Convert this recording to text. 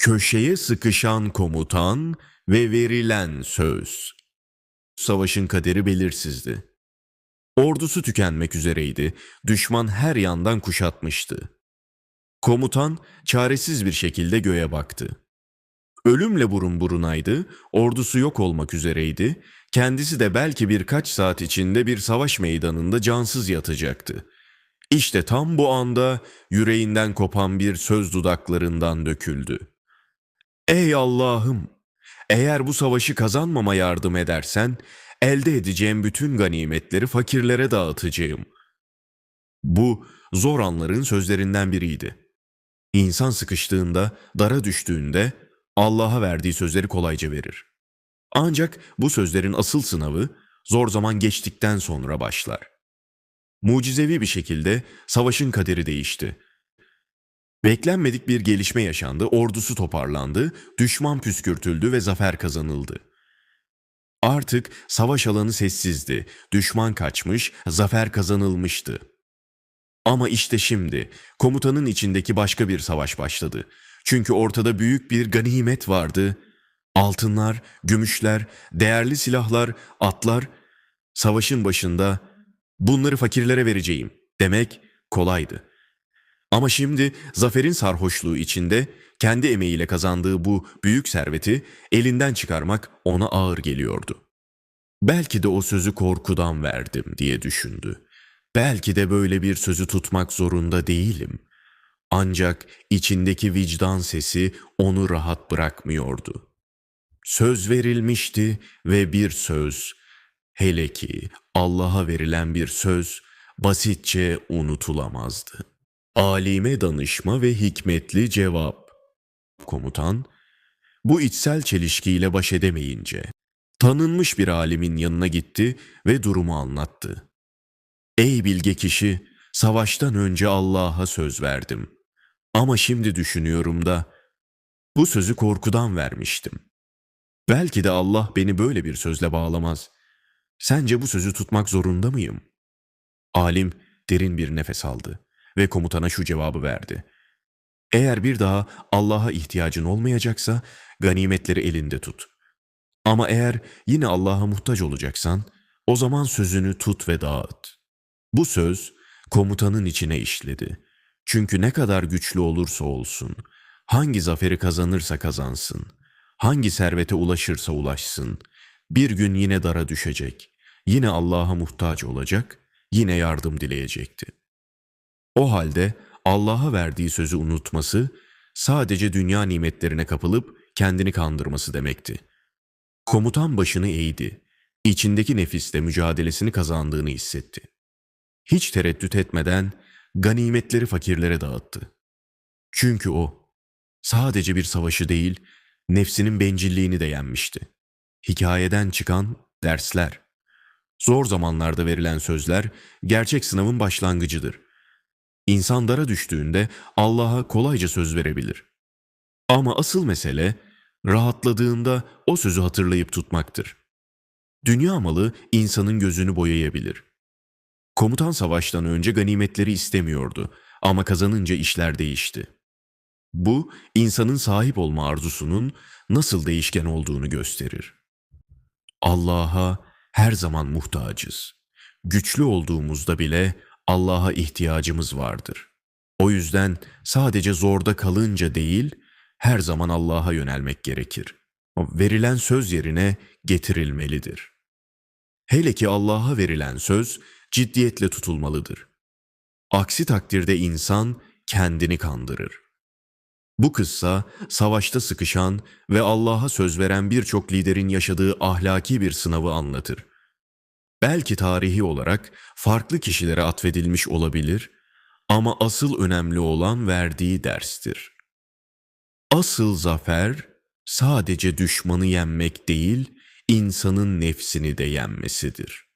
Köşeye sıkışan komutan ve verilen söz. Savaşın kaderi belirsizdi. Ordusu tükenmek üzereydi. Düşman her yandan kuşatmıştı. Komutan çaresiz bir şekilde göğe baktı. Ölümle burun burunaydı, ordusu yok olmak üzereydi, kendisi de belki birkaç saat içinde bir savaş meydanında cansız yatacaktı. İşte tam bu anda yüreğinden kopan bir söz dudaklarından döküldü. Ey Allah'ım! Eğer bu savaşı kazanmama yardım edersen, elde edeceğim bütün ganimetleri fakirlere dağıtacağım. Bu zor anların sözlerinden biriydi. İnsan sıkıştığında, dara düştüğünde Allah'a verdiği sözleri kolayca verir. Ancak bu sözlerin asıl sınavı zor zaman geçtikten sonra başlar. Mucizevi bir şekilde savaşın kaderi değişti. Beklenmedik bir gelişme yaşandı, ordusu toparlandı, düşman püskürtüldü ve zafer kazanıldı. Artık savaş alanı sessizdi, düşman kaçmış, zafer kazanılmıştı. Ama işte şimdi komutanın içindeki başka bir savaş başladı. Çünkü ortada büyük bir ganimet vardı. Altınlar, gümüşler, değerli silahlar, atlar. Savaşın başında bunları fakirlere vereceğim demek kolaydı. Ama şimdi zaferin sarhoşluğu içinde kendi emeğiyle kazandığı bu büyük serveti elinden çıkarmak ona ağır geliyordu. Belki de o sözü korkudan verdim diye düşündü. Belki de böyle bir sözü tutmak zorunda değilim. Ancak içindeki vicdan sesi onu rahat bırakmıyordu. Söz verilmişti ve bir söz, hele ki Allah'a verilen bir söz basitçe unutulamazdı. Alime danışma ve hikmetli cevap. Komutan, bu içsel çelişkiyle baş edemeyince, tanınmış bir alimin yanına gitti ve durumu anlattı. Ey bilge kişi, savaştan önce Allah'a söz verdim. Ama şimdi düşünüyorum da, bu sözü korkudan vermiştim. Belki de Allah beni böyle bir sözle bağlamaz. Sence bu sözü tutmak zorunda mıyım? Alim derin bir nefes aldı ve komutana şu cevabı verdi. Eğer bir daha Allah'a ihtiyacın olmayacaksa ganimetleri elinde tut. Ama eğer yine Allah'a muhtaç olacaksan o zaman sözünü tut ve dağıt. Bu söz komutanın içine işledi. Çünkü ne kadar güçlü olursa olsun, hangi zaferi kazanırsa kazansın, hangi servete ulaşırsa ulaşsın, bir gün yine dara düşecek, yine Allah'a muhtaç olacak, yine yardım dileyecekti. O halde Allah'a verdiği sözü unutması, sadece dünya nimetlerine kapılıp kendini kandırması demekti. Komutan başını eğdi, içindeki nefisle mücadelesini kazandığını hissetti. Hiç tereddüt etmeden ganimetleri fakirlere dağıttı. Çünkü o sadece bir savaşı değil, nefsinin bencilliğini de yenmişti. Hikayeden çıkan dersler. Zor zamanlarda verilen sözler gerçek sınavın başlangıcıdır. İnsan dara düştüğünde Allah'a kolayca söz verebilir. Ama asıl mesele rahatladığında o sözü hatırlayıp tutmaktır. Dünya malı insanın gözünü boyayabilir. Komutan savaştan önce ganimetleri istemiyordu ama kazanınca işler değişti. Bu insanın sahip olma arzusunun nasıl değişken olduğunu gösterir. Allah'a her zaman muhtacız. Güçlü olduğumuzda bile Allah'a ihtiyacımız vardır. O yüzden sadece zorda kalınca değil, her zaman Allah'a yönelmek gerekir. Verilen söz yerine getirilmelidir. Hele ki Allah'a verilen söz ciddiyetle tutulmalıdır. Aksi takdirde insan kendini kandırır. Bu kıssa savaşta sıkışan ve Allah'a söz veren birçok liderin yaşadığı ahlaki bir sınavı anlatır. Belki tarihi olarak farklı kişilere atfedilmiş olabilir ama asıl önemli olan verdiği derstir. Asıl zafer sadece düşmanı yenmek değil, insanın nefsini de yenmesidir.''